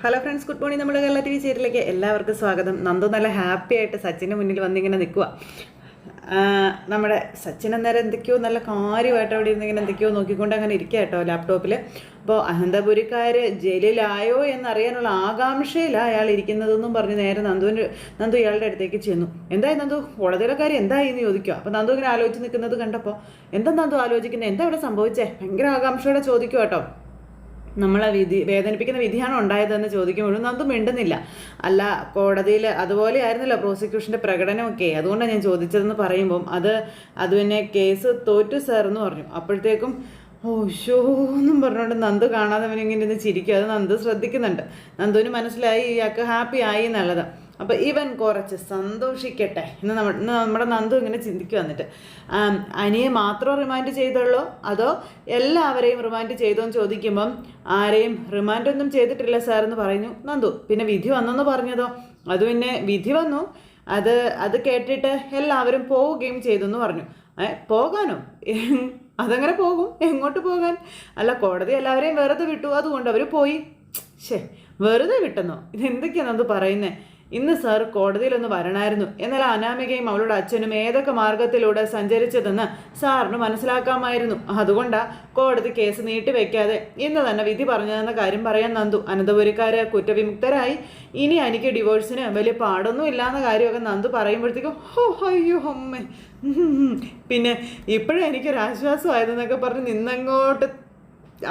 Hello friends good morning നമ്മുടെ Kerala T V സീരിയലിലേക്ക് എല്ലാവർക്കും സ്വാഗതം. നന്ദു നല്ല ഹാപ്പി ആയിട്ട് സച്ചിന്റെ മുന്നിൽ വന്നിങ്ങനെ നിൽക്കുക നമ്മുടെ സച്ചിൻ അന്നേരം എന്തൊക്കെയോ നല്ല കാര്യമായിട്ട് അവിടെ ഇരുന്ന് ഇങ്ങനെ എന്തൊക്കെയോ നോക്കിക്കൊണ്ട് അങ്ങനെ ഇരിക്കുക കേട്ടോ ലാപ്ടോപ്പിൽ അപ്പോൾ അനന്തപുരിക്കാർ ജയിലിലായോ എന്നറിയാനുള്ള ആകാംക്ഷയിലാണ് അയാൾ ഇരിക്കുന്നതെന്നും പറഞ്ഞ് നേരെ നന്ദുവിന്റെ നന്ദു ഇയാളുടെ അടുത്തേക്ക് ചെന്നു. എന്തായി നന്ദു? കോടതിയിലെ കാര്യം എന്തായി എന്ന് ചോദിക്കുക അപ്പോൾ നന്ദു ഇങ്ങനെ ആലോചിച്ച് നിൽക്കുന്നത് കണ്ടപ്പോൾ എന്താ നന്ദു ആലോചിക്കുന്നത് എന്താ ഇവിടെ സംഭവിച്ചേ? ഭയങ്കര ആകാംക്ഷയോടെ ചോദിക്കുക കേട്ടോ നമ്മളെ വിധി വേദനിപ്പിക്കുന്ന വിധിയാണ് ഉണ്ടായതെന്ന് ചോദിക്കുമ്പോഴും നന്ദു മിണ്ടുന്നില്ല. അല്ല കോടതിയിൽ അതുപോലെ ആയിരുന്നില്ല പ്രോസിക്യൂഷന്റെ പ്രകടനമൊക്കെ. അതുകൊണ്ടാണ് ഞാൻ ചോദിച്ചതെന്ന് പറയുമ്പം അത് അത് പിന്നെ കേസ് തോറ്റു സാർ എന്ന് പറഞ്ഞു. അപ്പോഴത്തേക്കും ഓ ഷോ എന്നും പറഞ്ഞുകൊണ്ട് നന്ദു കാണാതെ അവനിങ്ങനെ ഇരുന്ന് ചിരിക്കും. അത് നന്ദു ശ്രദ്ധിക്കുന്നുണ്ട്. നന്ദുവിന് മനസ്സിലായി ഇയാൾക്ക് ഹാപ്പി ആയി എന്നുള്ളത്. അപ്പോൾ ഇവൻ കുറച്ച് സന്തോഷിക്കട്ടെ. ഇന്ന് നമ്മൾ ഇന്ന് നമ്മുടെ നന്ദു ഇങ്ങനെ ചിന്തിക്കുക വന്നിട്ട്. അനിയെ മാത്രം റിമാൻഡ് ചെയ്തുള്ളൂ? അതോ എല്ലാവരെയും റിമാൻഡ് ചെയ്തോ എന്ന് ചോദിക്കുമ്പം ആരെയും റിമാൻഡൊന്നും ചെയ്തിട്ടില്ല സാർ എന്ന് പറഞ്ഞു നന്ദു. പിന്നെ വിധി വന്നെന്ന് പറഞ്ഞതോ? അത് പിന്നെ വിധി വന്നു. അത് അത് കേട്ടിട്ട് എല്ലാവരും പോവുകയും ചെയ്തു എന്ന് പറഞ്ഞു പോകാനോ? അതങ്ങനെ പോകും. എങ്ങോട്ട് പോകാൻ? അല്ല കോടതി എല്ലാവരെയും വെറുതെ വിട്ടു. അതുകൊണ്ട് അവർ പോയി. ശേ വെറുതെ വിട്ടെന്നോ? ഇതെന്തൊക്കെയാണ് അത് പറയുന്നത് ഇന്ന് സാർ കോടതിയിലൊന്ന് വരണമായിരുന്നു എന്നാൽ അനാമികയും അവളുടെ അച്ഛനും ഏതൊക്കെ മാർഗത്തിലൂടെ സഞ്ചരിച്ചതെന്ന് സാറിന് മനസ്സിലാക്കാമായിരുന്നു. അതുകൊണ്ടാ കോടതി കേസ് നീട്ടിവെക്കാതെ ഇന്ന് തന്നെ വിധി പറഞ്ഞതെന്ന കാര്യം പറയാൻ നന്ദു. അനന്തപുരിക്കാര് കുറ്റവിമുക്തരായി. ഇനി എനിക്ക് ഡിവോഴ്സിന് വലിയ പാടൊന്നും ഇല്ലാന്ന കാര്യമൊക്കെ നന്ദു പറയുമ്പോഴത്തേക്കും ഹോ പിന്നെ ഇപ്പോഴും എനിക്കൊരാശ്വാസമായതെന്നൊക്കെ പറഞ്ഞ് നിന്നങ്ങോട്ട്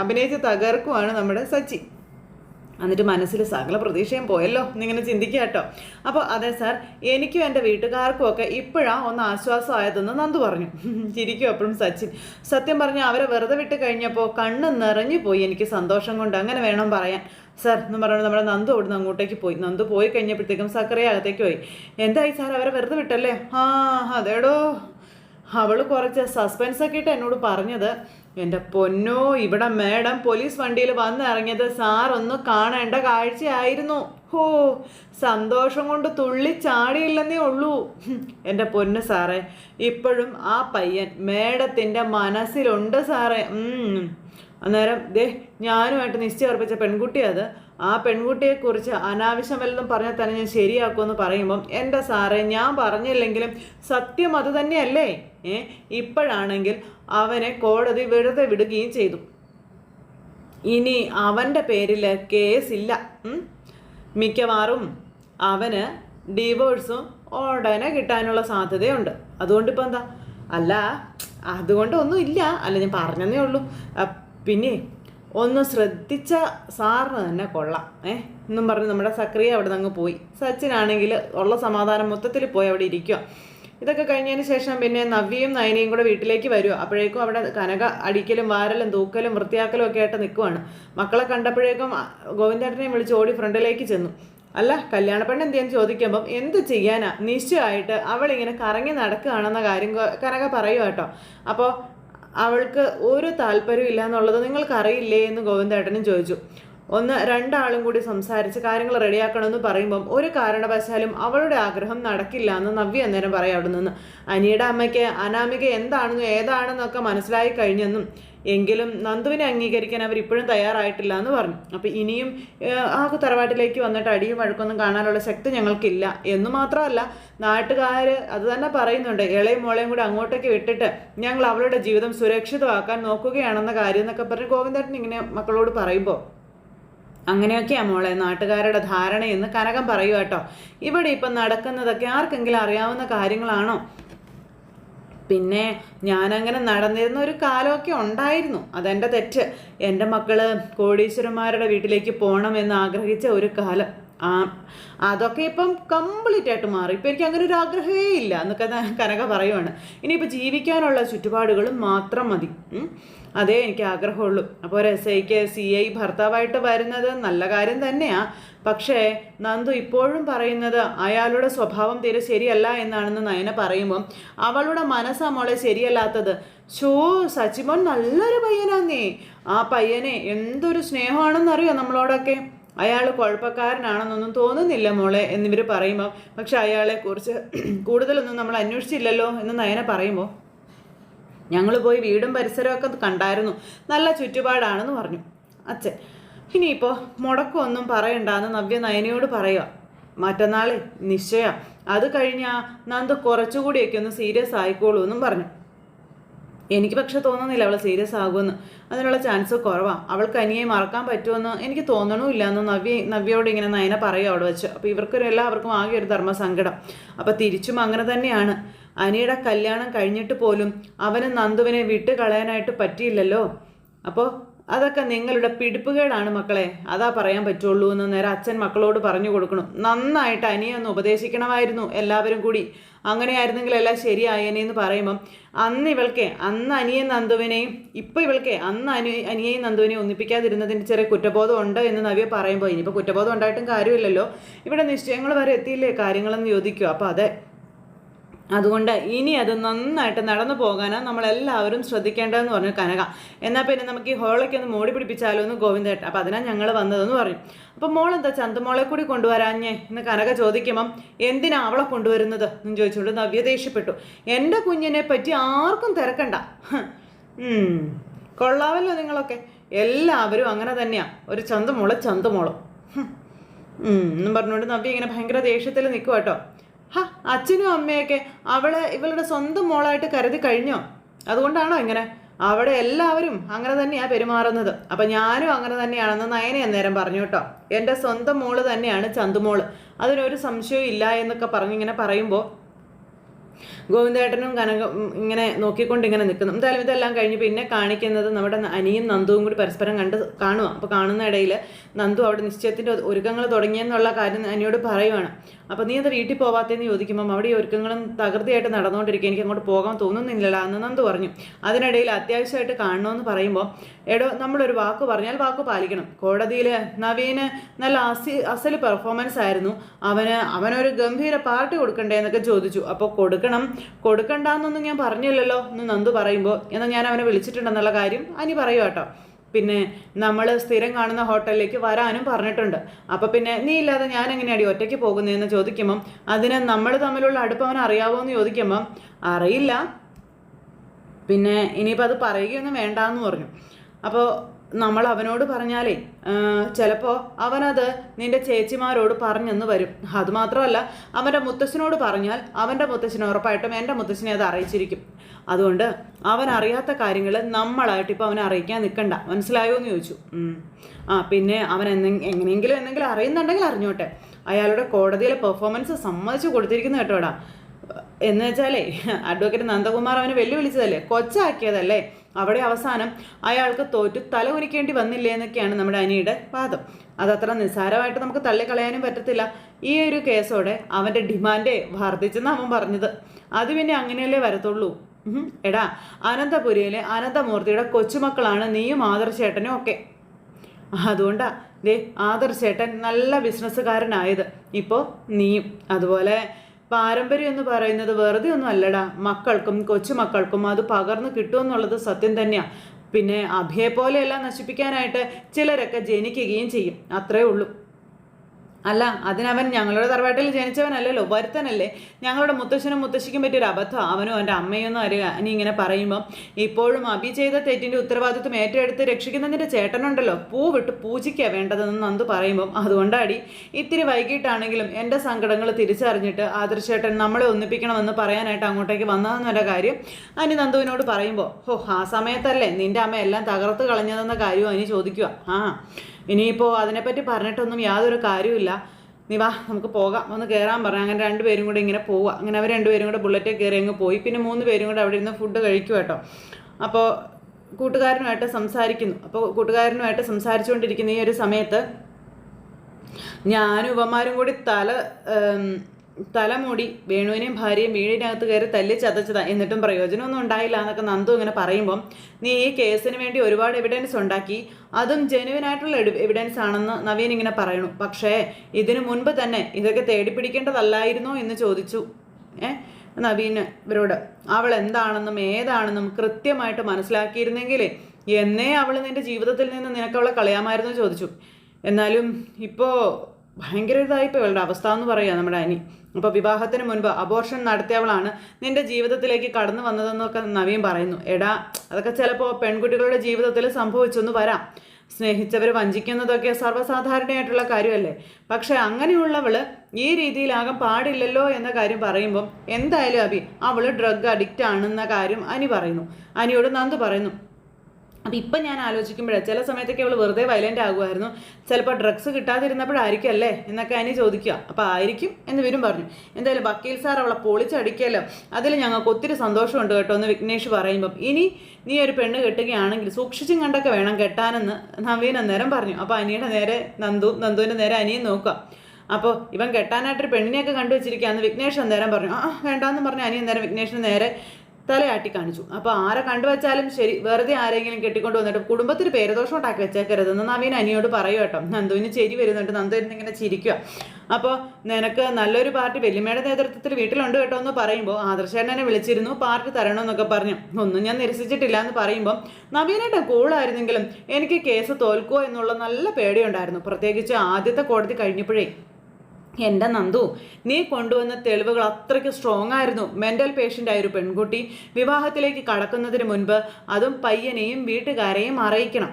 അഭിനയിച്ച് തകർക്കുവാണ് നമ്മുടെ സച്ചി. എന്നിട്ട് മനസ്സിൽ സകല പ്രതീക്ഷയും പോയല്ലോ. എന്നിങ്ങനെ ചിന്തിക്കുക കേട്ടോ. അപ്പോൾ അതെ സാർ എനിക്കും എന്റെ വീട്ടുകാർക്കും ഒക്കെ ഇപ്പോഴാണ് ഒന്ന് ആശ്വാസമായതെന്ന് നന്ദു പറഞ്ഞു. ചിരിക്കും എപ്പോഴും സച്ചിൻ. സത്യം പറഞ്ഞാൽ അവരെ വെറുതെ വിട്ട് കഴിഞ്ഞപ്പോൾ കണ്ണ് നിറഞ്ഞു പോയി എനിക്ക് സന്തോഷം കൊണ്ട് അങ്ങനെ വേണം പറയാൻ. സാർ എന്ന് പറയുന്നത് നമ്മുടെ നന്ദു അവിടുന്ന് അങ്ങോട്ടേക്ക് പോയി. നന്ദു പോയി കഴിഞ്ഞപ്പോഴത്തേക്കും സക്കറിയ അകത്തേക്ക് പോയി. എന്തായി സാർ അവരെ വെറുതെ വിട്ടല്ലേ? ആ അതേടോ. അവൾ കുറച്ച് സസ്പെൻസ് ഒക്കെ ഇട്ട് എന്നോട് പറഞ്ഞത് എന്റെ പൊന്നോ ഇവിടെ മേഡം പോലീസ് വണ്ടിയിൽ വന്നിറങ്ങിയത് സാർ ഒന്ന് കാണേണ്ട കാഴ്ചയായിരുന്നു. ഹോ സന്തോഷം കൊണ്ട് തുള്ളി ചാടിയില്ലെന്നേ ഉള്ളൂ. എന്റെ പൊന്ന് സാറേ ഇപ്പോഴും ആ പയ്യൻ മേഡത്തിന്റെ മനസ്സിലുണ്ട് സാറേ. അന്നേരം ദേ ഞാനുമായിട്ട് നിശ്ചയർപ്പിച്ച പെൺകുട്ടി അത്. ആ പെൺകുട്ടിയെക്കുറിച്ച് അനാവശ്യം വല്ലതും പറഞ്ഞാൽ തന്നെ ഞാൻ ശരിയാക്കുമെന്ന് പറയുമ്പം എന്റെ സാറേ ഞാൻ പറഞ്ഞില്ലെങ്കിലും സത്യം അത് തന്നെയല്ലേ? ഏ ഇപ്പോഴാണെങ്കിൽ അവനെ കോടതി വെറുതെ വിടുകയും ചെയ്തു. ഇനി അവന്റെ പേരിൽ കേസില്ല. മിക്കവാറും അവന് ഡിവോഴ്സും ഉടനെ കിട്ടാനുള്ള സാധ്യതയുണ്ട്. അതുകൊണ്ട് ഇപ്പം എന്താ? അല്ല അതുകൊണ്ടൊന്നും ഇല്ല. അല്ല ഞാൻ പറഞ്ഞതേ ഉള്ളൂ. പിന്നെ ഒന്ന് ശ്രദ്ധിച്ച സാറിന് തന്നെ കൊള്ളാം. ഏ? എന്നും പറഞ്ഞ് നമ്മുടെ സക്രിയ അവിടെ നിന്ന് അങ്ങ് പോയി. സച്ചിനാണെങ്കിൽ ഉള്ള സമാധാനം മൊത്തത്തിൽ പോയി അവിടെ ഇരിക്കുക ഇതൊക്കെ കഴിഞ്ഞതിന് ശേഷം പിന്നെ നവ്യയും നയനയും കൂടെ വീട്ടിലേക്ക് വരും. അപ്പോഴേക്കും അവിടെ കനക അടിക്കലും വാരലും തൂക്കലും വൃത്തിയാക്കലും ഒക്കെ ആയിട്ട് നിൽക്കുവാണ്. മക്കളെ കണ്ടപ്പോഴേക്കും ഗോവിന്ദേട്ടനെയും വിളിച്ച് ഓടി ഫ്രണ്ടിലേക്ക് ചെന്നു. അല്ല കല്യാണ പെണ്ണ് എന്തെന്ന് ചോദിക്കുമ്പം എന്ത് ചെയ്യാനാ? നിശ്ചയമായിട്ട് അവളിങ്ങനെ കറങ്ങി നടക്കുകയാണെന്ന കാര്യം കനക പറയുക കേട്ടോ. അപ്പോൾ അവൾക്ക് ഒരു താല്പര്യം ഇല്ല എന്നുള്ളത് നിങ്ങൾക്കറിയില്ലേ എന്ന് ഗോവിന്ദേട്ടനും ചോദിച്ചു. ഒന്ന് രണ്ടാളും കൂടി സംസാരിച്ച് കാര്യങ്ങൾ റെഡിയാക്കണമെന്ന് പറയുമ്പം ഒരു കാരണവശാലും അവളുടെ ആഗ്രഹം നടക്കില്ല എന്ന് നവ്യ അന്നേരം പറയാം അവിടെ നിന്ന് അനിയുടെ അമ്മയ്ക്ക് അനാമിക എന്താണെന്നും ഏതാണെന്നൊക്കെ മനസ്സിലായി കഴിഞ്ഞെന്നും. എങ്കിലും നന്ദുവിനെ അംഗീകരിക്കാൻ അവർ ഇപ്പോഴും തയ്യാറായിട്ടില്ല എന്ന് പറഞ്ഞു. അപ്പോൾ ഇനിയും ആ തറവാട്ടിലേക്ക് വന്നിട്ട് അടിയും വഴക്കൊന്നും കാണാനുള്ള ശക്തി ഞങ്ങൾക്കില്ല എന്ന് മാത്രമല്ല നാട്ടുകാർ അത് തന്നെ പറയുന്നുണ്ട്. ഇളയും മോളെയും കൂടി അങ്ങോട്ടേക്ക് വിട്ടിട്ട് ഞങ്ങൾ അവളുടെ ജീവിതം സുരക്ഷിതമാക്കാൻ നോക്കുകയാണെന്ന കാര്യം എന്നൊക്കെ പറഞ്ഞ് ഗോവിന്ദേട്ടൻ ഇങ്ങനെ മക്കളോട് പറയുമ്പോൾ അങ്ങനെയൊക്കെയാ മോളെ നാട്ടുകാരുടെ ധാരണയെന്ന് കനകം പറയൂ കേട്ടോ. ഇവിടെ ഇപ്പം നടക്കുന്നതൊക്കെ ആർക്കെങ്കിലും അറിയാവുന്ന കാര്യങ്ങളാണോ? പിന്നെ ഞാനങ്ങനെ നടന്നിരുന്ന ഒരു കാലമൊക്കെ ഉണ്ടായിരുന്നു. അതെന്റെ തെറ്റ്. എന്റെ മക്കൾ കോടീശ്വരന്മാരുടെ വീട്ടിലേക്ക് പോകണമെന്ന് ആഗ്രഹിച്ച ഒരു കാലം. ആ അതൊക്കെ ഇപ്പം കംപ്ലീറ്റ് ആയിട്ട് മാറി. ഇപ്പം എനിക്ക് അങ്ങനെ ഒരു ആഗ്രഹമേ ഇല്ല എന്നൊക്കെ കനക പറയുവാണ്. ഇനിയിപ്പോൾ ജീവിക്കാനുള്ള ചുറ്റുപാടുകളും മാത്രം മതി. അതേ എനിക്ക് ആഗ്രഹമുള്ളൂ. അപ്പോൾ ഒരു എസ് ഐക്ക് സി ഐ ഭർത്താവായിട്ട് വരുന്നത് നല്ല കാര്യം തന്നെയാണ് പക്ഷേ നന്ദു ഇപ്പോഴും പറയുന്നത് അയാളുടെ സ്വഭാവം തീരെ ശരിയല്ല എന്നാണെന്ന് നയന പറയുമ്പം അവളുടെ മനസ്സാ മോളെ ശരിയല്ലാത്തത്. ഷോ സച്ചിമോൻ നല്ലൊരു പയ്യനാന്നേ. ആ പയ്യനെ എന്തൊരു സ്നേഹമാണെന്നറിയോ നമ്മളോടൊക്കെ? അയാൾ കുഴപ്പക്കാരനാണെന്നൊന്നും തോന്നുന്നില്ല മോളെ എന്നിവർ പറയുമ്പോൾ പക്ഷെ അയാളെക്കുറിച്ച് കൂടുതലൊന്നും നമ്മൾ അന്വേഷിച്ചില്ലല്ലോ എന്ന് നയന പറയുമ്പോൾ ഞങ്ങൾ പോയി വീടും പരിസരമൊക്കെ കണ്ടായിരുന്നു. നല്ല ചുറ്റുപാടാണെന്ന് പറഞ്ഞു. അച്ഛൻ ഇനിയിപ്പോൾ മുടക്കമൊന്നും പറയണ്ടെന്ന് നവ്യ നയനയോട് പറയുക മറ്റന്നാൾ നിശ്ചയം. അത് കഴിഞ്ഞാൽ നന്ദ കുറച്ചുകൂടിയൊക്കെ ഒന്ന് സീരിയസ് ആയിക്കോളൂ എന്നും പറഞ്ഞു. എനിക്ക് പക്ഷെ തോന്നുന്നില്ല അവൾ സീരിയസ് ആകുമെന്ന്. അതിനുള്ള ചാൻസ് കുറവാണ് അവൾക്ക് അനിയെ മറക്കാൻ പറ്റുമെന്ന് എനിക്ക് തോന്നണമില്ല എന്ന് നവ്യ നവ്യയോട് ഇങ്ങനെ നയന പറയും അവിടെ വെച്ച്. അപ്പോൾ ഇവർക്കൊരു എല്ലാവർക്കും ആകെ ഒരു ധർമ്മസങ്കടം. അപ്പോൾ തിരിച്ചും അങ്ങനെ തന്നെയാണ്. അനിയുടെ കല്യാണം കഴിഞ്ഞിട്ട് പോലും അവന് നന്ദുവിനെ വിട്ട് കളയാനായിട്ട് പറ്റിയില്ലല്ലോ. അപ്പോൾ അതൊക്കെ നിങ്ങളുടെ പിടിപ്പുകേടാണ് മക്കളെ. അതാ പറയാൻ പറ്റുള്ളൂ എന്ന് നേരെ അച്ഛൻ മക്കളോട് പറഞ്ഞു കൊടുക്കണം. നന്നായിട്ട് അനിയെ ഒന്ന് ഉപദേശിക്കണമായിരുന്നു എല്ലാവരും കൂടി. അങ്ങനെയായിരുന്നെങ്കിൽ എല്ലാം ശരിയായേനെ എന്ന് പറയുമ്പം അന്ന് ഇവൾക്ക് അന്ന് അനിയെ നന്ദുവിനെയും ഇപ്പോൾ ഇവൾക്ക് അന്ന് അനു അനിയെയും നന്ദുവിനെയും ഒന്നിപ്പിക്കാതിരുന്നതിന്റെ ചെറിയ കുറ്റബോധം ഉണ്ട് എന്ന് നവ്യ പറയുമ്പോൾ ഇനിയിപ്പോൾ കുറ്റബോധം ഉണ്ടായിട്ടും കാര്യമില്ലല്ലോ. ഇവിടെ നിശ്ചയങ്ങൾ വരെ എത്തിയില്ലേ കാര്യങ്ങളെന്ന് ചോദിക്കുക അപ്പോൾ അതെ. അതുകൊണ്ട് ഇനി അത് നന്നായിട്ട് നടന്നു പോകാനാണ് നമ്മളെല്ലാവരും ശ്രദ്ധിക്കേണ്ടതെന്ന് പറഞ്ഞു കനക. എന്നാൽ പിന്നെ നമുക്ക് ഈ ഹോളൊക്കെ ഒന്ന് മോടി പിടിപ്പിച്ചാലോ എന്ന് ഗോവിന്ദേട്ട അപ്പം അതിനാണ് ഞങ്ങൾ വന്നതെന്ന് പറഞ്ഞു അപ്പം മോളെന്താ ചന്തമോളെ കൂടി കൊണ്ടുവരാഞ്ഞേ എന്ന് കനക ചോദിക്കുമ്പം എന്തിനാ അവളെ കൊണ്ടുവരുന്നത് എന്ന് ചോദിച്ചുകൊണ്ട് നവ്യ ദേഷ്യപ്പെട്ടു. എന്റെ കുഞ്ഞിനെ പറ്റി ആർക്കും തിരക്കണ്ട. കൊള്ളാവല്ലോ. നിങ്ങളൊക്കെ. എല്ലാവരും അങ്ങനെ തന്നെയാണ് ഒരു ചന്തമോൾ ചന്തമോളും. എന്നും പറഞ്ഞുകൊണ്ട് നവ്യ ഇങ്ങനെ ഭയങ്കര ദേഷ്യത്തിൽ നിൽക്കുക കേട്ടോ ഹ അച്ഛനും അമ്മയൊക്കെ അവളെ ഇവളുടെ സ്വന്തം മോളായിട്ട് കരുതി കഴിഞ്ഞോ? അതുകൊണ്ടാണോ ഇങ്ങനെ? അവിടെ എല്ലാവരും അങ്ങനെ തന്നെയാണ് പെരുമാറുന്നത്. അപ്പം ഞാനും അങ്ങനെ തന്നെയാണെന്ന് നയനെ അന്നേരം പറഞ്ഞു കേട്ടോ. എന്റെ സ്വന്തം മോൾ തന്നെയാണ് ചന്തുമോൾ. അതിനൊരു സംശയവും ഇല്ല എന്നൊക്കെ പറഞ്ഞിങ്ങനെ പറയുമ്പോൾ ഗോവിന്ദേട്ടനും കനക ഇങ്ങനെ നോക്കിക്കൊണ്ട് ഇങ്ങനെ നിൽക്കുന്നു. എന്തായാലും ഇതെല്ലാം കഴിഞ്ഞ് പിന്നെ കാണിക്കുന്നത് നമ്മുടെ അനിയും നന്ദുവും കൂടി പരസ്പരം കണ്ട് കാണുക അപ്പോൾ കാണുന്ന ഇടയിൽ നന്ദു അവിടെ നിശ്ചയത്തിന്റെ ഒരുക്കങ്ങൾ തുടങ്ങിയെന്നുള്ള കാര്യം അനിയോട് പറയുവാണ്. അപ്പോൾ നീ എന്താ വീട്ടിൽ പോവാത്തേന്ന് ചോദിക്കുമ്പം അവിടെ ഒരുക്കങ്ങളും തകൃതിയായിട്ട് നടന്നുകൊണ്ടിരിക്കുക. എനിക്ക് അങ്ങോട്ട് പോകാൻ തോന്നുന്നില്ലല്ലോ എന്ന് നന്ദു പറഞ്ഞു. അതിനിടയിൽ അത്യാവശ്യമായിട്ട് കാണണമെന്ന് പറയുമ്പോൾ എടോ നമ്മളൊരു വാക്ക് പറഞ്ഞാൽ വാക്ക് പാലിക്കണം. കോടതിയിൽ നവീന് നല്ല അസി അസൽ പെർഫോമൻസ് ആയിരുന്നു. അവന് അവനൊരു ഗംഭീര പാർട്ടി കൊടുക്കണ്ടേ എന്നൊക്കെ ചോദിച്ചു. അപ്പോൾ കൊടുക്കണം കൊടുക്കണ്ടെന്നൊന്നും ഞാൻ പറഞ്ഞില്ലല്ലോ എന്ന് നന്ദു പറയുമ്പോൾ എന്നാൽ ഞാൻ അവനെ വിളിച്ചിട്ടുണ്ടെന്നുള്ള കാര്യം അനി പറയുക കേട്ടോ പിന്നെ നമ്മൾ സ്ഥിരം കാണുന്ന ഹോട്ടലിലേക്ക് വരാനും പറഞ്ഞിട്ടുണ്ട്. അപ്പോൾ പിന്നെ നീ ഇല്ലാതെ ഞാൻ എങ്ങനെയാടി ഒറ്റയ്ക്ക് പോകുന്നതെന്ന് ചോദിക്കുമ്പം അതിന് നമ്മൾ തമ്മിലുള്ള അടുപ്പം അവൻ അറിയാവോ എന്ന് ചോദിക്കുമ്പം അറിയില്ല. പിന്നെ ഇനിയിപ്പോൾ അത് പറയുകയൊന്നും വേണ്ടാന്ന് പറഞ്ഞു. അപ്പോൾ നമ്മൾ അവനോട് പറഞ്ഞാലേ ചിലപ്പോൾ അവനത് നിന്റെ ചേച്ചിമാരോട് പറഞ്ഞെന്ന് വരും. അതുമാത്രമല്ല അവന്റെ മുത്തശ്ശനോട് പറഞ്ഞാൽ അവന്റെ മുത്തശ്ശന് ഉറപ്പായിട്ടും എന്റെ മുത്തശ്ശനെ അത് അറിയിച്ചിരിക്കും. അതുകൊണ്ട് അവൻ അറിയാത്ത കാര്യങ്ങൾ നമ്മളായിട്ട് ഇപ്പോൾ അവനെ അറിയിക്കാൻ നിൽക്കണ്ട മനസ്സിലായോ എന്ന് ചോദിച്ചു. ആ പിന്നെ അവൻ എന്നെ എങ്ങനെയെങ്കിലും എന്തെങ്കിലും അറിയുന്നുണ്ടെങ്കിൽ അറിഞ്ഞോട്ടെ. അയാളുടെ കോടതിയിലെ പെർഫോമൻസ് സമ്മതിച്ചു കൊടുത്തിരിക്കുന്നു കേട്ടോടാ എന്ന് വെച്ചാലേ അഡ്വക്കേറ്റ് നന്ദകുമാർ അവനെ വെല്ലുവിളിച്ചതല്ലേ? കൊച്ചാക്കിയതല്ലേ? അവിടെ അവസാനം അയാൾക്ക് തോറ്റു തല ഉരിക്കേണ്ടി വന്നില്ലേ എന്നൊക്കെയാണ് നമ്മുടെ അനിയുടെ വാദം. അതത്ര നിസ്സാരമായിട്ട് നമുക്ക് തള്ളിക്കളയാനും പറ്റത്തില്ല. ഈ ഒരു കേസോടെ അവന്റെ ഡിമാൻഡേ വർദ്ധിച്ചെന്ന് അവൻ പറഞ്ഞത്. അത് പിന്നെ അങ്ങനെയല്ലേ വരത്തുള്ളൂ? എടാ അനന്തപുരിയിലെ അനന്തമൂർത്തിയുടെ കൊച്ചുമക്കളാണ് നീയും ആദർശേട്ടനും ഒക്കെ. അതുകൊണ്ടാ ദേ ആദർശേട്ടൻ നല്ല ബിസിനസ്സുകാരനായത്. ഇപ്പോൾ നീയും. അതുപോലെ പാരമ്പര്യം എന്ന് പറയുന്നത് വെറുതെ ഒന്നും അല്ലടാ. മക്കൾക്കും കൊച്ചുമക്കൾക്കും അത് പകർന്നു കിട്ടുമെന്നുള്ളത് സത്യം തന്നെയാണ് പിന്നെ അഭിയെ പോലെയെല്ലാം നശിപ്പിക്കാനായിട്ട് ചിലരൊക്കെ ജനിക്കുകയും ചെയ്യും. അത്രേ ഉള്ളൂ. അല്ല അതിനവൻ ഞങ്ങളുടെ തറവാട്ടിൽ ജനിച്ചവനല്ലല്ലോ വരുത്തനല്ലേ? ഞങ്ങളുടെ മുത്തശ്ശനും മുത്തശ്ശിക്കും പറ്റിയൊരു അബദ്ധം. അവനും അവന്റെ അമ്മയൊന്നും അറിയുക ഇനി ഇങ്ങനെ പറയുമ്പം ഇപ്പോഴും അഭി ചെയ്ത തെറ്റിന്റെ ഉത്തരവാദിത്വം ഏറ്റെടുത്ത് രക്ഷിക്കുന്നതിന്റെ ചേട്ടനുണ്ടല്ലോ. പൂ വിട്ട് പൂജിക്കുക വേണ്ടതെന്ന് നന്ദു പറയുമ്പം അതുകൊണ്ടാടി ഇത്തിരി വൈകിട്ടാണെങ്കിലും എന്റെ സങ്കടങ്ങൾ തിരിച്ചറിഞ്ഞിട്ട് ആദർശേട്ടൻ നമ്മളെ ഒന്നിപ്പിക്കണമെന്ന് പറയാനായിട്ട് അങ്ങോട്ടേക്ക് വന്നതെന്നൊരു കാര്യം അനി നന്ദുവിനോട് പറയുമ്പോൾ ഹോ ആ സമയത്തല്ലേ നിന്റെ അമ്മ എല്ലാം തകർത്ത് കളഞ്ഞതെന്ന കാര്യവും അനി ചോദിക്കുക ആ ഇനിയിപ്പോൾ അതിനെപ്പറ്റി പറഞ്ഞിട്ടൊന്നും യാതൊരു കാര്യമില്ല നീ വാ നമുക്ക് പോകാം. ഒന്ന് കയറാൻ പറഞ്ഞു അങ്ങനെ രണ്ടുപേരും കൂടെ ഇങ്ങനെ പോവുക അങ്ങനെ അവർ രണ്ടുപേരും കൂടെ ബുള്ളറ്റിൽ കയറി അങ്ങ് പോയി. പിന്നെ മൂന്ന് പേരും കൂടെ അവിടെ ഇരുന്ന് ഫുഡ് കഴിക്കും കേട്ടോ. അപ്പോൾ കൂട്ടുകാരനുമായിട്ട് സംസാരിക്കുന്നു. അപ്പോൾ കൂട്ടുകാരനുമായിട്ട് സംസാരിച്ചുകൊണ്ടിരിക്കുന്ന ഈ ഒരു സമയത്ത് ഞാനും ഇവന്മാരും കൂടി തല തലമൂടി വേണുവിനെയും ഭാര്യയും വീടിനകത്ത് കയറി തല്ലി ചതച്ചതാ. എന്നിട്ടും പ്രയോജനമൊന്നും ഉണ്ടായില്ല എന്നൊക്കെ നന്ദു ഇങ്ങനെ പറയുമ്പം നീ ഈ കേസിന് വേണ്ടി ഒരുപാട് എവിഡൻസ് ഉണ്ടാക്കി. അതും ജെനുവിനായിട്ടുള്ള എവിഡൻസ് ആണെന്ന് നവീൻ ഇങ്ങനെ പറയണു. പക്ഷേ ഇതിനു മുൻപ് തന്നെ ഇതൊക്കെ തേടിപ്പിടിക്കേണ്ടതല്ലായിരുന്നോ എന്ന് ചോദിച്ചു. ഏ? നവീന് ഇവരോട് അവൾ എന്താണെന്നും ഏതാണെന്നും കൃത്യമായിട്ട് മനസ്സിലാക്കിയിരുന്നെങ്കിൽ എന്നേ അവൾ നിന്റെ ജീവിതത്തിൽ നിന്ന് നിനക്കവളെ കളയാമായിരുന്നു ചോദിച്ചു. എന്നാലും ഇപ്പോൾ ഭയങ്കര ഇതായിപ്പോൾ ഇവളുടെ അവസ്ഥ എന്ന് പറയുക നമ്മുടെ അനി. അപ്പോൾ വിവാഹത്തിന് മുൻപ് അബോർഷൻ നടത്തിയവളാണ് നിന്റെ ജീവിതത്തിലേക്ക് കടന്നു വന്നതെന്നൊക്കെ നവീൻ പറയുന്നു. എടാ അതൊക്കെ ചിലപ്പോൾ പെൺകുട്ടികളുടെ ജീവിതത്തിൽ സംഭവിച്ചൊന്ന് വരാം. സ്നേഹിച്ചവർ വഞ്ചിക്കുന്നതൊക്കെ സർവസാധാരണയായിട്ടുള്ള കാര്യമല്ലേ? പക്ഷെ അങ്ങനെയുള്ളവൾ ഈ രീതിയിലാകാൻ പാടില്ലല്ലോ എന്ന കാര്യം പറയുമ്പം എന്തായാലും അഭി അവൾ ഡ്രഗ് അഡിക്റ്റ് ആണെന്ന കാര്യം അനി പറയുന്നു. അനിയോട് നന്ദു പറയുന്നു. അപ്പം ഇപ്പം ഞാൻ ആലോചിക്കുമ്പോഴേ ചില സമയത്തൊക്കെ അവൾ വെറുതെ വയലന്റ് ആകുമായിരുന്നു. ചിലപ്പോൾ ഡ്രഗ്സ് കിട്ടാതിരുന്നപ്പോഴായിരിക്കും അല്ലേ എന്നൊക്കെ അനി ചോദിക്കുക. അപ്പോൾ ആയിരിക്കും എന്ന് വരും പറഞ്ഞു. എന്തായാലും വക്കീൽ സാർ അവളെ പൊളിച്ചടിക്കല്ലോ. അതിൽ ഞങ്ങൾക്ക് ഒത്തിരി സന്തോഷമുണ്ട് കേട്ടോ എന്ന് വിഘ്നേഷ് പറയുമ്പം. ഇനി നീ ഒരു പെണ്ണ് കെട്ടുകയാണെങ്കിൽ സൂക്ഷിച്ചും കണ്ടൊക്കെ വേണം കെട്ടാനെന്ന് നവീൻ അന്നേരം പറഞ്ഞു. അപ്പോൾ അനിയുടെ നേരെ നന്ദു നന്ദുവിന്റെ നേരെ അനിയും നോക്കുക. അപ്പോൾ ഇവൻ കെട്ടാനായിട്ടൊരു പെണ്ണിനെയൊക്കെ കണ്ടുവച്ചിരിക്കുകയെന്ന് വിഘ്നേഷ് അന്നേരം പറഞ്ഞു. ആ വേണ്ടാന്ന് പറഞ്ഞു അനി അന്നേരം വിഘ്നേഷിന് നേരെ തലയാട്ടി കാണിച്ചു. അപ്പോൾ ആരെ കണ്ടുവച്ചാലും ശരി വെറുതെ ആരെങ്കിലും കെട്ടിക്കൊണ്ട് വന്നിട്ട് കുടുംബത്തിന് പേരദോഷം ഉണ്ടാക്കി വെച്ചേക്കരുതെന്ന് നവീൻ അനിയോട് പറയൂ കേട്ടോ. നന്ദുവിന് ചെരി വരുന്നുണ്ട്. നന്ദു ഇങ്ങനെ ചിരിക്കുക അപ്പോൾ നിനക്ക് നല്ലൊരു പാർട്ടി വെല്ലുമയുടെ നേതൃത്വത്തിൽ വീട്ടിലുണ്ട് കേട്ടോ എന്ന് പറയുമ്പോൾ ആദർശേട്ടനെ വിളിച്ചിരുന്നു പാർട്ടി തരണമെന്നൊക്കെ പറഞ്ഞു. ഒന്നും ഞാൻ നിരസിച്ചിട്ടില്ല എന്ന് പറയുമ്പോൾ നവീനേട്ടൻ കൂളായിരുന്നെങ്കിലും എനിക്ക് കേസ് തോൽക്കുമോ എന്നുള്ള നല്ല പേടിയുണ്ടായിരുന്നു. പ്രത്യേകിച്ച് ആദ്യത്തെ കോടതി കഴിഞ്ഞപ്പോഴേ. എന്റെ നന്ദു നീ കൊണ്ടുവന്ന തെളിവുകൾ അത്രയ്ക്ക് സ്ട്രോങ് ആയിരുന്നു. മെന്റൽ പേഷ്യന്റ് ഒരു പെൺകുട്ടി വിവാഹത്തിലേക്ക് കടക്കുന്നതിന് മുൻപ് അതും പയ്യനെയും വീട്ടുകാരെയും അറിയിക്കണം.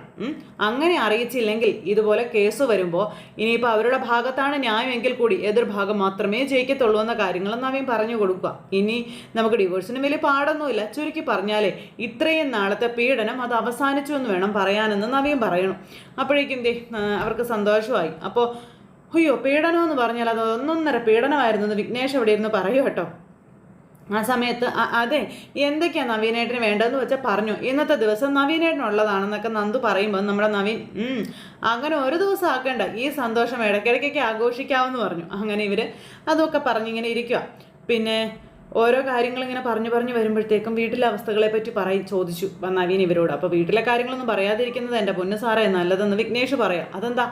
അങ്ങനെ അറിയിച്ചില്ലെങ്കിൽ ഇതുപോലെ കേസ് വരുമ്പോൾ ഇനിയിപ്പോൾ അവരുടെ ഭാഗത്താണ് ന്യായമെങ്കിൽ കൂടി എതിർഭാഗം മാത്രമേ ജയിക്കത്തുള്ളൂ എന്ന കാര്യങ്ങൾ നവീൻ പറഞ്ഞു കൊടുക്കുക. ഇനി നമുക്ക് ഡിവോഴ്സിന് വലിയ പാടൊന്നുമില്ല. ചുരുക്കി പറഞ്ഞാലേ ഇത്രയും നാളത്തെ പീഡനം അത് അവസാനിച്ചു എന്ന് വേണം പറയാനെന്ന് നവീൻ പറയണം. അപ്പോഴേക്കും ദേ അവർക്ക് സന്തോഷമായി. അപ്പോൾ അയ്യോ പീഡനം എന്ന് പറഞ്ഞാൽ അത് ഒന്നൊന്നര പീഡനമായിരുന്നു എന്ന് വിഘ്നേഷ് അവിടെ ഇരുന്ന് പറയൂ കേട്ടോ. ആ സമയത്ത് അതെ എന്തൊക്കെയാണ് നവീനേട്ടന് വേണ്ടതെന്ന് വെച്ചാൽ പറഞ്ഞു. ഇന്നത്തെ ദിവസം നവീനേട്ടനുള്ളതാണെന്നൊക്കെ നന്ദു പറയുമ്പോൾ നമ്മുടെ നവീൻ "ഉം, അങ്ങനെ ഒരു ദിവസം ആക്കേണ്ട. ഈ സന്തോഷം ഇടയ്ക്കിടയ്ക്കൊക്കെ ആഘോഷിക്കാമെന്ന് പറഞ്ഞു. അങ്ങനെ ഇവർ അതൊക്കെ പറഞ്ഞിങ്ങനെ ഇരിക്കുക പിന്നെ ഓരോ കാര്യങ്ങൾ ഇങ്ങനെ പറഞ്ഞു പറഞ്ഞു വരുമ്പോഴത്തേക്കും വീട്ടിലെ അവസ്ഥകളെ പറ്റി പറയും ചോദിച്ചു നവീൻ ഇവരോട്. അപ്പോൾ വീട്ടിലെ കാര്യങ്ങളൊന്നും പറയാതിരിക്കുന്നത് എന്റെ പൊന്നു സാറേ നല്ലതെന്ന് വിഘ്നേഷ് പറയാം. അതെന്താ?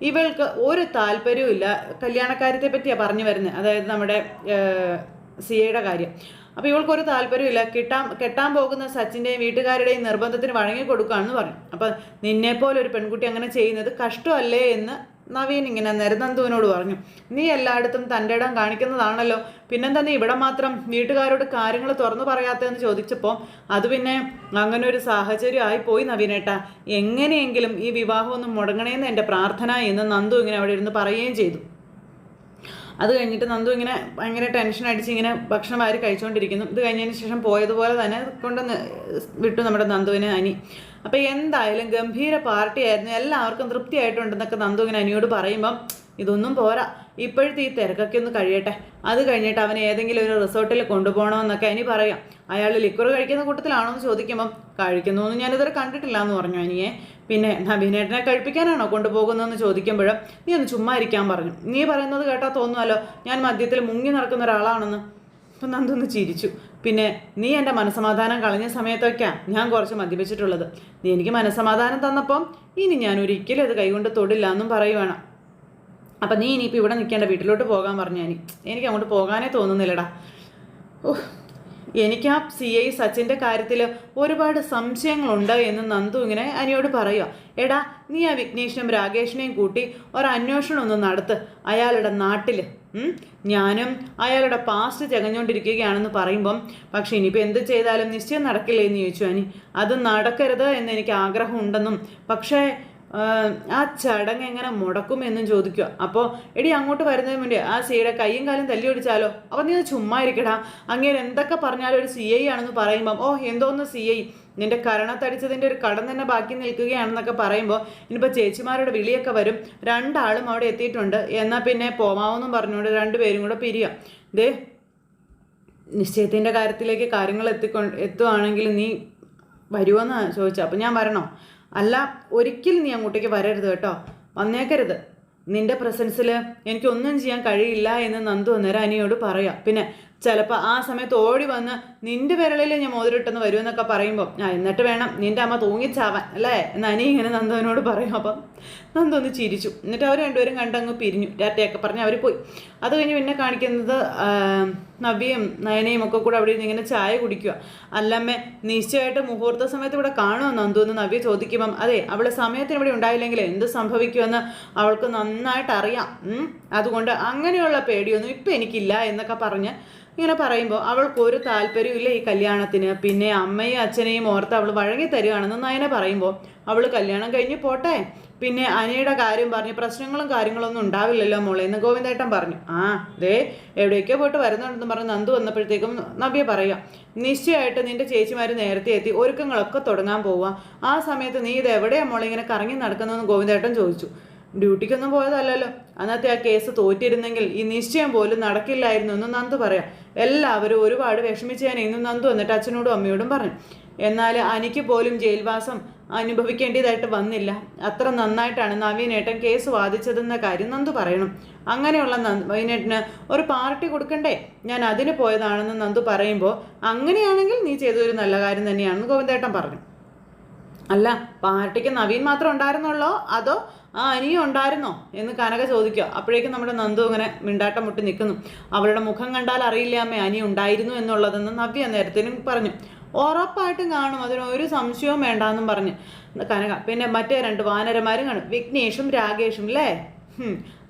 ഇവൾക്ക് ഒരു താല്പര്യവും ഇല്ല. കല്യാണക്കാര്യത്തെ പറ്റിയാണ് പറഞ്ഞു വരുന്നത് അതായത് നമ്മുടെ സിയയുടെ കാര്യം. അപ്പോൾ ഇവൾക്ക് ഒരു താല്പര്യമില്ല കിട്ടാൻ കെട്ടാൻ പോകുന്ന സച്ചിന്റെയും വീട്ടുകാരുടെയും നിർബന്ധത്തിന് വഴങ്ങി കൊടുക്കുകയാണെന്ന് പറഞ്ഞു. അപ്പം നിന്നെപ്പോലെ ഒരു പെൺകുട്ടി അങ്ങനെ ചെയ്യുന്നത് കഷ്ടമല്ലേ എന്ന് നവീൻ ഇങ്ങനെ നരനന്ദുവിനോട് പറഞ്ഞു നീ എല്ലായിടത്തും തന്റെ ഇടം കാണിക്കുന്നതാണല്ലോ. പിന്നെന്താ നീ ഇവിടെ മാത്രം വീട്ടുകാരോട് കാര്യങ്ങൾ തുറന്നു പറയാത്തതെന്ന് ചോദിച്ചപ്പോൾ അത് പിന്നെ അങ്ങനെ ഒരു സാഹചര്യം ആയിപ്പോയി നവീനേട്ട. എങ്ങനെയെങ്കിലും ഈ വിവാഹം ഒന്ന് മുടങ്ങണേന്ന് എന്റെ പ്രാർത്ഥന എന്ന് നന്ദു ഇങ്ങനെ അവിടെ ഇരുന്ന് പറയുകയും ചെയ്തു. അത് കഴിഞ്ഞിട്ട് നന്ദു ഇങ്ങനെ ഭയങ്കര ടെൻഷൻ അടിച്ച് ഇങ്ങനെ ഭക്ഷണം വാരി കഴിച്ചുകൊണ്ടിരിക്കുന്നു ഇത് കഴിഞ്ഞതിന് ശേഷം പോയതുപോലെ തന്നെ കൊണ്ടുവന്ന് വിട്ടു നമ്മുടെ നന്ദുവിനെ അനി. അപ്പോൾ എന്തായാലും ഗംഭീര പാർട്ടിയായിരുന്നു. എല്ലാവർക്കും തൃപ്തിയായിട്ടുണ്ടെന്നൊക്കെ നന്ദു ഇങ്ങനെ അനിയോട് പറയുമ്പം ഇതൊന്നും പോരാ. ഇപ്പോഴത്തെ ഈ തിരക്കൊക്കെ ഒന്ന് കഴിയട്ടെ. അത് കഴിഞ്ഞിട്ട് അവനെ ഏതെങ്കിലും ഒരു റിസോർട്ടിൽ കൊണ്ടുപോകണമെന്നൊക്കെ അനി പറയാം. അയാൾ ലിക്വർ കഴിക്കുന്ന കൂട്ടത്തിലാണോ എന്ന് ചോദിക്കുമ്പം കഴിക്കുന്നു എന്ന് ഞാനിതുവരെ കണ്ടിട്ടില്ല എന്ന് പറഞ്ഞു അനിയെ. പിന്നെ നവീനേട്ടനെ കഴിപ്പിക്കാനാണോ കൊണ്ടുപോകുന്നതെന്ന് ചോദിക്കുമ്പോഴും നീ ഒന്ന് ചുമ്മാ ഇരിക്കാൻ പറഞ്ഞു. നീ പറയുന്നത് കേട്ടാൽ തോന്നുമല്ലോ ഞാൻ മദ്യത്തിൽ മുങ്ങി നടക്കുന്ന ഒരാളാണെന്ന്. അപ്പം നന്ദൊന്ന് ചിരിച്ചു. പിന്നെ നീ എന്റെ മനസമാധാനം കളഞ്ഞ സമയത്തൊക്കെയാണ് ഞാൻ കുറച്ച് മദ്യപിച്ചിട്ടുള്ളത്. നീ എനിക്ക് മനസമാധാനം തന്നപ്പം ഇനി ഞാൻ ഒരിക്കലും അത് കൈകൊണ്ട് തൊടില്ല എന്നും പറയുവാണ്. അപ്പം നീ ഇനിയിപ്പോൾ ഇവിടെ നിൽക്കേണ്ട വീട്ടിലോട്ട് പോകാൻ പറഞ്ഞു ഞാൻ. എനിക്ക് അങ്ങോട്ട് പോകാനേ തോന്നുന്നില്ലടാ. ഓഹ് എനിക്ക് ആ സി ഐ സച്ചിന്റെ കാര്യത്തിൽ ഒരുപാട് സംശയങ്ങളുണ്ട് എന്ന് നന്ദു ഇങ്ങനെ അനിയോട് പറയുക എടാ നീ ആ വിഘ്നേഷിനും രാകേഷിനെയും കൂട്ടി ഒരന്വേഷണം ഒന്ന് നടത്ത്. അയാളുടെ നാട്ടിൽ? ഞാനും അയാളുടെ പാസ്റ്റ് ചകഞ്ഞുകൊണ്ടിരിക്കുകയാണെന്ന് പറയുമ്പം പക്ഷെ ഇനിയിപ്പോൾ എന്ത് ചെയ്താലും നിശ്ചയം നടക്കില്ലേ എന്ന് ചോദിച്ചു അനി. അത് നടക്കരുത് എന്ന് എനിക്ക് ആഗ്രഹമുണ്ടെന്നും പക്ഷേ ആ ചടങ്ങ് എങ്ങനെ മുടക്കുമെന്നും ചോദിക്കുക. അപ്പോൾ എടി അങ്ങോട്ട് വരുന്നതിന് മുന്നേ ആ സിയുടെ കൈയും കാലും തല്ലി ഒടിച്ചാലോ? അപ്പോൾ നീ ചുമ്മാ ഇരിക്കടാ. അങ്ങനെ എന്തൊക്കെ പറഞ്ഞാലും ഒരു സി ഐ ആണെന്ന് പറയുമ്പോൾ ഓ എന്തോന്ന് സി ഐ? നിന്റെ കരണത്തടിച്ചതിന്റെ ഒരു കടം തന്നെ ബാക്കി നിൽക്കുകയാണെന്നൊക്കെ പറയുമ്പോൾ ഇനിയിപ്പോൾ ചേച്ചിമാരുടെ വിളിയൊക്കെ വരും. രണ്ടാളും അവിടെ എത്തിയിട്ടുണ്ട്. എന്നാൽ പിന്നെ പോമാവെന്നും പറഞ്ഞുകൊണ്ട് രണ്ടുപേരും കൂടെ പിരിയാം. ദേ നിശ്ചയത്തിന്റെ കാര്യത്തിലേക്ക് കാര്യങ്ങൾ എത്തിക്കൊ എത്തുവാണെങ്കിൽ നീ വരുമോന്ന് ചോദിച്ചു. അപ്പം ഞാൻ വരണോ? അല്ല ഒരിക്കലും നീ അങ്ങോട്ടേക്ക് വരരുത് കേട്ടോ. വന്നേക്കരുത്. നിന്റെ പ്രസൻസിൽ എനിക്കൊന്നും ചെയ്യാൻ കഴിയില്ല എന്ന് നന്ദു അന്നേരം അനിയോട് പറയാം. പിന്നെ ചിലപ്പോൾ ആ സമയത്ത് ഓടി വന്ന് നിന്റെ വിരളിൽ ഞാൻ മോതിരിട്ടെന്ന് വരുമെന്നൊക്കെ പറയുമ്പോൾ ആ എന്നിട്ട് വേണം നിന്റെ അമ്മ തൂങ്ങിച്ചാവാൻ അല്ലേ? എന്ന് അനി ഇങ്ങനെ നന്ദുവിനോട് പറയും. അപ്പം നന്ദു ഒന്ന് ചിരിച്ചു. എന്നിട്ട് അവർ രണ്ടുപേരും കണ്ടങ്ങ് പിരിഞ്ഞു. ടാറ്റയൊക്കെ പറഞ്ഞ് അവർ പോയി. അത് കഴിഞ്ഞ് പിന്നെ കാണിക്കുന്നത് നബിയും നയനയും ഒക്കെ കൂടെ അവിടെ ഇങ്ങനെ ചായ കുടിക്കുക. അല്ലമ്മേ നിശ്ചയമായിട്ട് മുഹൂർത്ത സമയത്ത് ഇവിടെ കാണുമെന്ന് എന്തോന്ന് നവ്യ ചോദിക്കുമ്പം. അതെ അവളെ സമയത്തിന് ഇവിടെ ഉണ്ടായില്ലെങ്കിൽ എന്ത് സംഭവിക്കുമെന്ന് അവൾക്ക് നന്നായിട്ട് അറിയാം. അതുകൊണ്ട് അങ്ങനെയുള്ള പേടിയൊന്നും ഇപ്പം എനിക്കില്ല എന്നൊക്കെ പറഞ്ഞ് ഇങ്ങനെ പറയുമ്പോൾ അവൾക്ക് ഒരു താല്പര്യമില്ല ഈ കല്യാണത്തിന്. പിന്നെ അമ്മയും അച്ഛനെയും ഓർത്ത് അവൾ വഴങ്ങി തരികയാണെന്ന് നയന പറയുമ്പോൾ അവൾ കല്യാണം കഴിഞ്ഞ് പോട്ടെ. പിന്നെ അനിയുടെ കാര്യം പറഞ്ഞ് പ്രശ്നങ്ങളും കാര്യങ്ങളൊന്നും ഉണ്ടാവില്ലല്ലോ മോളെ എന്ന് ഗോവിന്ദേട്ടൻ പറഞ്ഞു. ആ ദേ എവിടേക്കോ പോയിട്ട് വരുന്നുണ്ടെന്ന് പറഞ്ഞ് നന്ദു വന്നപ്പോഴത്തേക്കും നവ്യ പറയാം നിശ്ചയമായിട്ട് നിന്റെ ചേച്ചിമാർ നേരത്തെ എത്തി ഒരുക്കങ്ങളൊക്കെ തുടങ്ങാൻ പോവാം. ആ സമയത്ത് നീ ഇത് എവിടെയാ മോളെ ഇങ്ങനെ കറങ്ങി നടക്കുന്നതെന്ന് ഗോവിന്ദേട്ടൻ ചോദിച്ചു. ഡ്യൂട്ടിക്കൊന്നും പോയതല്ലല്ലോ. അന്നത്തെ ആ കേസ് തോറ്റിരുന്നെങ്കിൽ ഈ നിശ്ചയം പോലും നടക്കില്ലായിരുന്നു എന്ന് നന്ദു പറയാം. എല്ലാവരും ഒരുപാട് വിഷമിച്ചേനെ ഇന്ന് നന്ദു എന്നിട്ട് അച്ഛനോടും അമ്മയോടും പറഞ്ഞു. എന്നാൽ അനിക്ക് പോലും ജയിൽവാസം അനുഭവിക്കേണ്ടതായിട്ട് വന്നില്ല. അത്ര നന്നായിട്ടാണ് നവീനേട്ടൻ കേസ് വാദിച്ചതെന്ന കാര്യം നന്ദു പറയണം. അങ്ങനെയുള്ള നവീനേട്ടന് ഒരു പാർട്ടി കൊടുക്കണ്ടേ? ഞാൻ അതിന് പോയതാണെന്ന് നന്ദു പറയുമ്പോൾ അങ്ങനെയാണെങ്കിൽ നീ ചെയ്തൊരു നല്ല കാര്യം തന്നെയാണെന്ന് ഗോവിന്ദേട്ടൻ പറഞ്ഞു. അല്ല പാർട്ടിക്ക് നവീൻ മാത്രം ഉണ്ടായിരുന്നുള്ളോ അതോ ആ അനിയും ഉണ്ടായിരുന്നോ? എന്ന് കനക ചോദിക്കുക. അപ്പോഴേക്കും നമ്മുടെ നന്ദു ഇങ്ങനെ മിണ്ടാട്ടം മുട്ടി നിൽക്കുന്നു. അവളുടെ മുഖം കണ്ടാൽ അറിയില്ല അനി ഉണ്ടായിരുന്നു എന്നുള്ളതെന്ന് നവ്യ നേരത്തിനും പറഞ്ഞു. ഉറപ്പായിട്ടും കാണും. അതിന് ഒരു സംശയവും വേണ്ടെന്നും പറഞ്ഞ്. കനക. പിന്നെ മറ്റേ രണ്ട് വാനരന്മാരും കാണും. വിഘ്നേഷും രാകേഷും അല്ലേ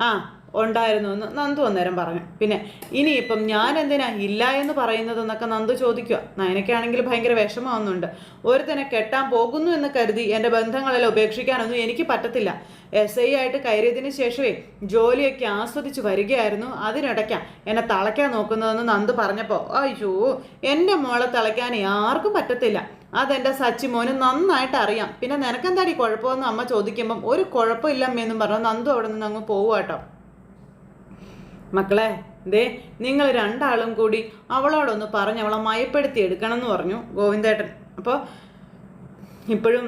ആ. ഉണ്ടായിരുന്നു എന്ന് നന്ദു അന്നേരം പറഞ്ഞു. പിന്നെ ഇനിയിപ്പം ഞാൻ എന്തിനാ ഇല്ല എന്ന് പറയുന്നതെന്നൊക്കെ നന്ദു ചോദിക്കുക നയനയ്ക്കാണെങ്കിൽ ഭയങ്കര വിഷമമൊന്നുണ്ട് ഒരുത്തനെ കെട്ടാൻ പോകുന്നു എന്ന് കരുതി എന്റെ ബന്ധങ്ങളെല്ലാം ഉപേക്ഷിക്കാനൊന്നും എനിക്ക് പറ്റത്തില്ല. എസ് ഐ ആയിട്ട് കയറിയതിന് ശേഷമേ ജോലിയൊക്കെ ആസ്വദിച്ച് വരികയായിരുന്നു. അതിനിടയ്ക്കാ എന്നെ തളയ്ക്കാൻ നോക്കുന്നതെന്ന് നന്ദു പറഞ്ഞപ്പോൾ അയ്യോ എന്റെ മോളെ തളയ്ക്കാൻ ആർക്കും പറ്റത്തില്ല. അതെന്റെ സച്ചി മോന് നന്നായിട്ട് അറിയാം. പിന്നെ നിനക്കെന്താടി കുഴപ്പമെന്ന് അമ്മ ചോദിക്കുമ്പം ഒരു കുഴപ്പമില്ലമ്മയെന്നും പറഞ്ഞു നന്ദു അവിടെ നിന്ന് അങ്ങ് പോവുക മക്കളെ ദേ നിങ്ങൾ രണ്ടാളും കൂടി അവളോടൊന്ന് പറഞ്ഞ് അവളെ മയപ്പെടുത്തി എടുക്കണം എന്ന് പറഞ്ഞു ഗോവിന്ദേട്ടൻ. അപ്പോൾ ഇപ്പോഴും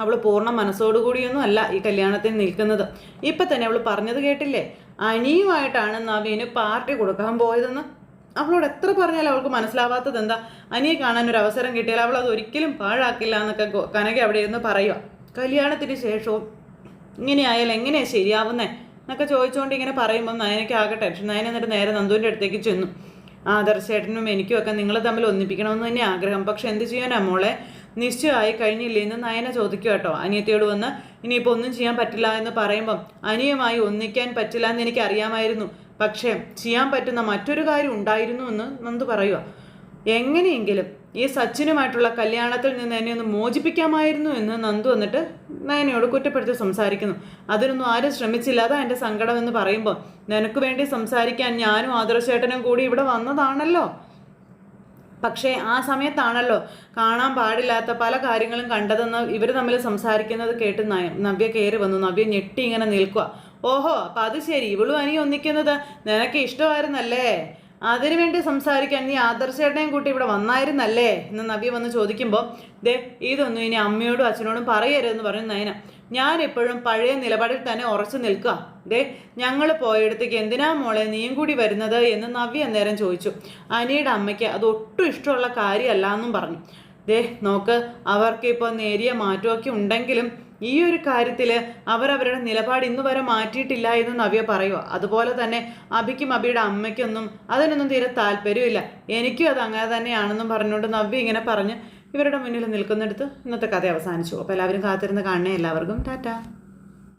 അവൾ പൂർണ മനസ്സോടുകൂടിയൊന്നും അല്ല ഈ കല്യാണത്തിന് നിൽക്കുന്നത്. ഇപ്പം തന്നെ അവൾ പറഞ്ഞത് കേട്ടില്ലേ? അനിയുമായിട്ടാണ് നവീന് പാർട്ടി കൊടുക്കാൻ പോയതെന്ന്. അവളോട് എത്ര പറഞ്ഞാലും അവൾക്ക് മനസ്സിലാവാത്തത് എന്താ? അനിയെ കാണാൻ ഒരു അവസരം കിട്ടിയാൽ അവൾ അത് ഒരിക്കലും പാഴാക്കില്ല എന്നൊക്കെ കനക അവിടെ ഇരുന്ന് പറയുക കല്യാണത്തിന് ശേഷവും ഇങ്ങനെ ആയാൽ എങ്ങനെയാണ് ശരിയാവുന്നേ? എന്നൊക്കെ ചോദിച്ചുകൊണ്ട് ഇങ്ങനെ പറയുമ്പോൾ നയനയ്ക്ക് ആകെ ടെൻഷൻ നയന എന്നിട്ട് നേരെ നന്ദുവിന്റെ അടുത്തേക്ക് ചെന്നു. ആദർശേട്ടനും എനിക്കും ഒക്കെ നിങ്ങൾ തമ്മിൽ ഒന്നിപ്പിക്കണമെന്ന് തന്നെ ആഗ്രഹം. പക്ഷെ എന്ത് ചെയ്യാനാ മോളെ? നിശ്ചയമായി കഴിഞ്ഞില്ലേ എന്ന് നയന ചോദിക്കുക കേട്ടോ അനിയത്തിയോട് വന്ന് ഇനിയിപ്പോൾ ഒന്നും ചെയ്യാൻ പറ്റില്ല എന്ന് പറയുമ്പം അനിയമായി ഒന്നിക്കാൻ പറ്റില്ല എന്ന് എനിക്കറിയാമായിരുന്നു. പക്ഷേ ചെയ്യാൻ പറ്റുന്ന മറ്റൊരു കാര്യം ഉണ്ടായിരുന്നു എന്ന് നന്ദു പറയുക എങ്ങനെയെങ്കിലും ഈ സച്ചിനുമായിട്ടുള്ള കല്യാണത്തിൽ നിന്ന് എന്നെ ഒന്ന് മോചിപ്പിക്കാമായിരുന്നു എന്ന് നന്ദു വന്നിട്ട് നയനയോട് കുറ്റപ്പെടുത്തി സംസാരിക്കുന്നു. അതിനൊന്നും ആരും ശ്രമിച്ചില്ല. അതാ എന്റെ സങ്കടം എന്ന് പറയുമ്പോൾ നിനക്ക് വേണ്ടി സംസാരിക്കാൻ ഞാനും ആദർശേട്ടനും കൂടി ഇവിടെ വന്നതാണല്ലോ. പക്ഷേ ആ സമയത്താണല്ലോ കാണാൻ പാടില്ലാത്ത പല കാര്യങ്ങളും കണ്ടതെന്ന് ഇവർ തമ്മിൽ സംസാരിക്കുന്നത് കേട്ട് നവ്യ കയറി വന്നു. നവ്യ ഞെട്ടി ഇങ്ങനെ നിൽക്കുക ഓഹോ അപ്പം അത് ശരി. ഇവളും അനി ഒന്നിക്കുന്നത് നിനക്ക് ഇഷ്ടമായിരുന്നല്ലേ? അതിനു വേണ്ടി സംസാരിക്കാൻ നീ ആദർശേട്ടനെയും കൂട്ടി ഇവിടെ വന്നായിരുന്നല്ലേ? എന്ന് നവ്യ വന്ന് ചോദിക്കുമ്പോൾ ദേ ഇതൊന്നും ഇനി അമ്മയോടും അച്ഛനോടും പറയരുതെന്ന് പറഞ്ഞു നയന. ഞാൻ എപ്പോഴും പഴയ നിലപാടിൽ തന്നെ ഉറച്ചു നിൽക്കുക. ദേ ഞങ്ങൾ പോയിടത്തേക്ക് എന്തിനാ മോളെ നീയും കൂടി വരുന്നത് എന്ന് നവ്യ അന്നേരം ചോദിച്ചു. അനിയുടെ അമ്മയ്ക്ക് അത് ഒട്ടും ഇഷ്ടമുള്ള കാര്യമല്ല എന്നും പറഞ്ഞു. ദേ നോക്ക് അവർക്ക് ഇപ്പോൾ നേരിയ മാറ്റമൊക്കെ ഉണ്ടെങ്കിലും ഈ ഒരു കാര്യത്തിൽ അവരവരുടെ നിലപാട് ഇന്ന് വരെ മാറ്റിയിട്ടില്ല എന്ന് നവ്യ പറയുക അതുപോലെ തന്നെ അഭിക്കും അബിയുടെ അമ്മയ്ക്കൊന്നും അതിനൊന്നും തീരെ താല്പര്യമില്ല. എനിക്കും അത് അങ്ങനെ തന്നെയാണെന്നും പറഞ്ഞുകൊണ്ട് നവ്യ ഇങ്ങനെ പറഞ്ഞ് ഇവരുടെ മുന്നിൽ നിൽക്കുന്നിടത്ത് ഇന്നത്തെ കഥ അവസാനിച്ചു. അപ്പോൾ എല്ലാവരും കാത്തിരുന്ന് കാണണേ. എല്ലാവർക്കും ടാറ്റ.